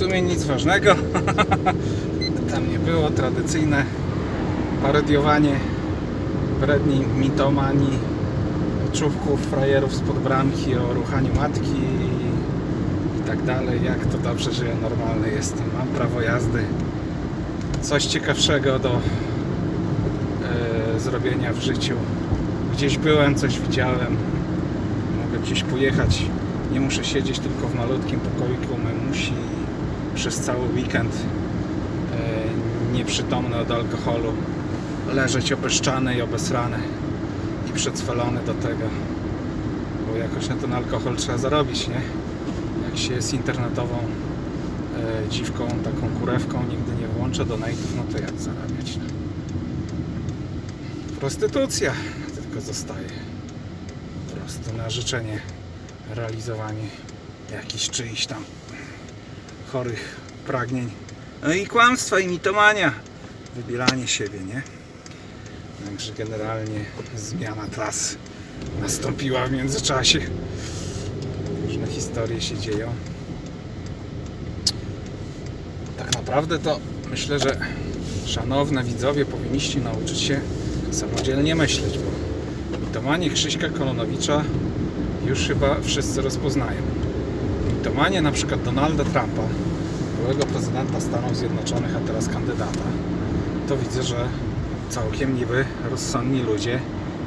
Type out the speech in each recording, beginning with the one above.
sumie nic ważnego. Tam nie było tradycyjne parodiowanie bredni mitomanii, czubków, frajerów spod bramki o ruchaniu matki i, i tak dalej. Jak to dobrze, że ja normalny jestem. Mam prawo jazdy. Coś ciekawszego do e, zrobienia w życiu. Gdzieś byłem, coś widziałem. Mogę gdzieś pojechać. Nie muszę siedzieć tylko w malutkim pokoiku mamusi przez cały weekend e, nieprzytomny od alkoholu. Leżeć obeszczany i obesrany i przycwalony do tego. Bo jakoś na ten alkohol trzeba zarobić, nie? Jak się jest internetową e, dziwką, taką kurewką, nigdy nie włączę do no to jak zarabiać? No? Prostytucja tylko zostaje. Po prostu na życzenie realizowanie jakichś czyichś tam chorych pragnień. No i kłamstwa i mitomania. Wybielanie siebie, nie? Także generalnie zmiana tras nastąpiła w międzyczasie. Różne historie się dzieją. Tak naprawdę to myślę, że szanowne widzowie powinniście nauczyć się samodzielnie myśleć, bo mitomanie Krzyśka Kolonowicza już chyba wszyscy rozpoznają. Mitomanie na przykład Donalda Trumpa, byłego prezydenta Stanów Zjednoczonych, a teraz kandydata, to widzę, że całkiem niby rozsądni ludzie,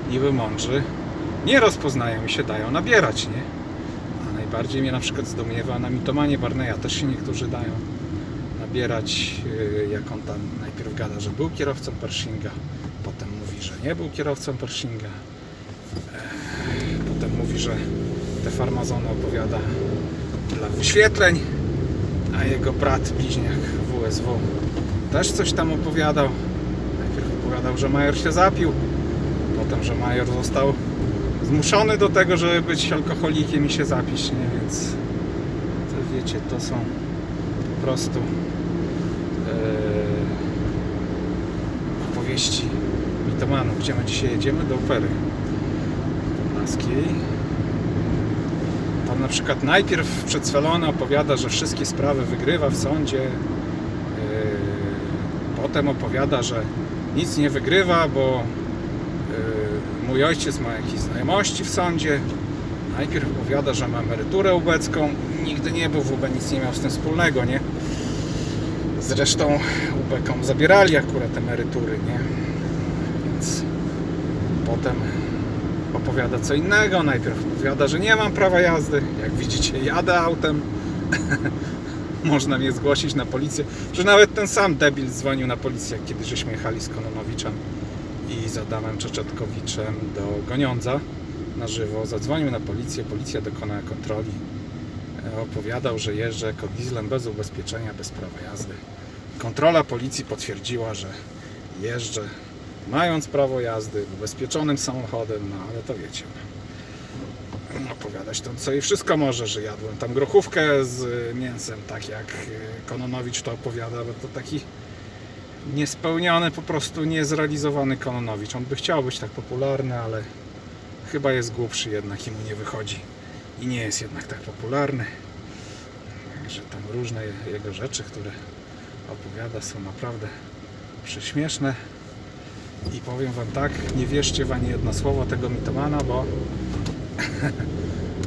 niby mądrzy, nie rozpoznają i się dają nabierać, nie? A najbardziej mnie na przykład zdumiewa na mitomanie Barneya też się niektórzy dają nabierać, yy, jak on tam najpierw gada, że był kierowcą Pershinga, potem mówi, że nie był kierowcą Pershinga, Ech, potem mówi, że te farmazony opowiada dla wyświetleń, a jego brat bliźniak WSW też coś tam opowiadał. Najpierw opowiadał, że Major się zapił, potem, że Major został zmuszony do tego, żeby być alkoholikiem i się zapić, nie? Więc to wiecie, to są po prostu e, opowieści mitomanów. Gdzie my dzisiaj jedziemy? Do opery podlaskiej. Tam na przykład najpierw przedswalony opowiada, że wszystkie sprawy wygrywa w sądzie. Yy, Potem opowiada, że nic nie wygrywa, bo yy, mój ojciec ma jakieś znajomości w sądzie. Najpierw opowiada, że ma emeryturę ubecką. Nigdy nie był w UB, nic nie miał z tym wspólnego, nie? Zresztą ubekom zabierali akurat emerytury, nie? Więc potem opowiada co innego. Najpierw opowiada, że nie mam prawa jazdy. Jak widzicie, jadę autem. Można mnie zgłosić na policję. Że nawet ten sam debil dzwonił na policję, kiedy żeśmy jechali z Kononowiczem i z Adamem Czeczetkowiczem do Goniądza na żywo. Zadzwonił na policję, policja dokonała kontroli. E, Opowiadał, że jeżdżę jako dieslem bez ubezpieczenia, bez prawa jazdy. Kontrola policji potwierdziła, że jeżdżę mając prawo jazdy, ubezpieczonym samochodem, no ale to wiecie. Opowiadać to co i wszystko może, że jadłem tam grochówkę z mięsem, tak jak e, Kononowicz to opowiada, bo to taki niespełniony, po prostu niezrealizowany Kononowicz. On by chciał być tak popularny, ale chyba jest głupszy jednak i mu nie wychodzi. I nie jest jednak tak popularny. Także tam różne jego rzeczy, które opowiada są naprawdę prześmieszne. I powiem Wam tak, nie wierzcie w ani jedno słowo tego mitomana, bo,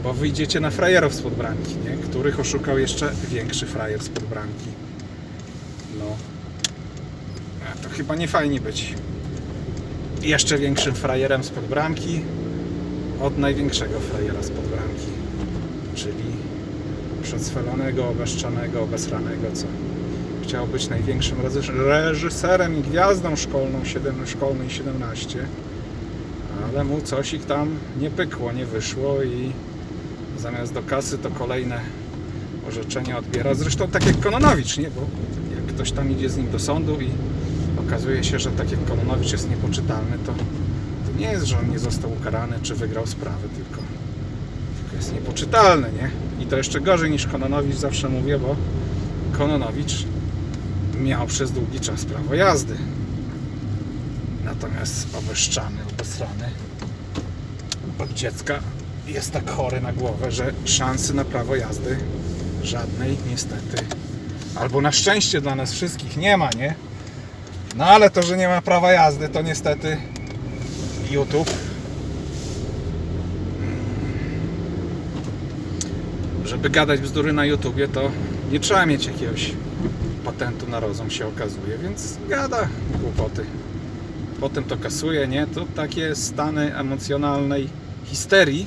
bo wyjdziecie na frajerów spod bramki, nie? których oszukał jeszcze większy frajer spod bramki. No, to chyba nie fajnie być jeszcze większym frajerem spod bramki od największego frajera spod bramki, czyli przedswalonego, obeszczanego, obesranego, co chciał być największym reżyserem i gwiazdą szkolną, 7, szkolnej 17 ale mu coś ich tam nie pykło, nie wyszło i zamiast do kasy to kolejne orzeczenia odbiera. Zresztą tak jak Kononowicz, nie? Bo jak ktoś tam idzie z nim do sądu i okazuje się, że tak jak Kononowicz jest niepoczytalny, to, to nie jest, że on nie został ukarany czy wygrał sprawę, tylko, tylko jest niepoczytalny, nie? I to jeszcze gorzej niż Kononowicz zawsze mówię, bo Kononowicz miał przez długi czas prawo jazdy. Natomiast obeszczany, obesrany od dziecka jest tak chory na głowę, że szansy na prawo jazdy żadnej niestety Albo na szczęście dla nas wszystkich nie ma, nie? No ale to, że nie ma prawa jazdy, to niestety YouTube. Żeby gadać bzdury na YouTubie, to nie trzeba mieć jakiegoś patentu na rozum, się okazuje, więc gada głupoty. Potem to kasuje, nie? To takie stany emocjonalnej histerii,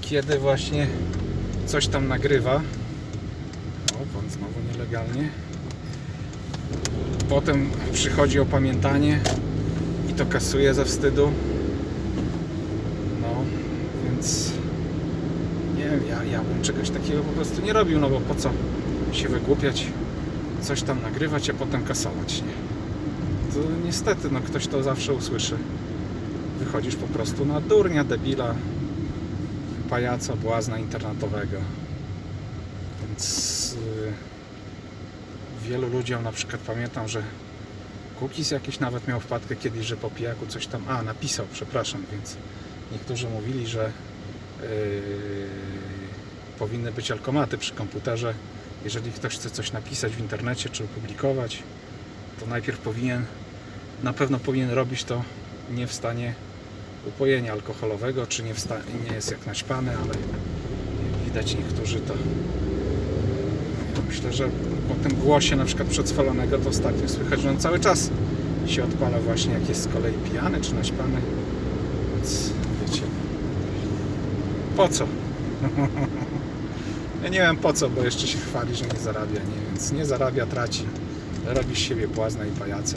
kiedy właśnie coś tam nagrywa. O, pan znowu nielegalnie. Potem przychodzi opamiętanie i to kasuje ze wstydu. No, więc nie wiem, ja, ja bym czegoś takiego po prostu nie robił, no bo po co się wygłupiać, coś tam nagrywać, a potem kasować, nie? To niestety, no ktoś to zawsze usłyszy. Wychodzisz po prostu na durnia, debila, pajaca, błazna internetowego. Więc yy, wielu ludziom na przykład pamiętam, że Cookies jakiś nawet miał wpadkę kiedyś, że po pijaku coś tam, a napisał, przepraszam, więc niektórzy mówili, że yy, powinny być alkomaty przy komputerze. Jeżeli ktoś chce coś napisać w internecie czy opublikować, to najpierw powinien, na pewno powinien robić to nie w stanie upojenia alkoholowego, czy nie, w nie jest jak naćpany, ale widać niektórzy to myślę, że po tym głosie na przykład przedswalonego to ostatnio słychać, że on cały czas się odpala właśnie jak jest z kolei pijany czy naćpany więc wiecie po co? ja nie wiem po co, bo jeszcze się chwali, że nie zarabia, nie, więc nie zarabia, traci. Robi z siebie błazna i pajace.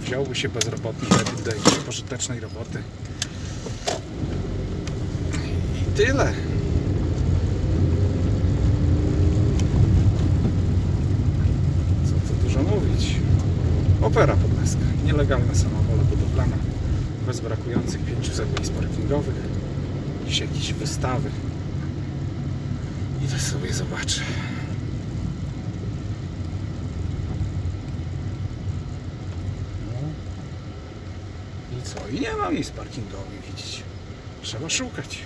Wziąłby się bezrobotny debil do jakiejś pożytecznej roboty. I tyle. Co tu dużo mówić? Opera podleska nielegalna samowola budowlana bez brakujących 500 miejsc parkingowych dziś jakieś wystawy sobie zobaczę No. I co? I nie ma miejsc parkingowych, widzicie. Trzeba szukać.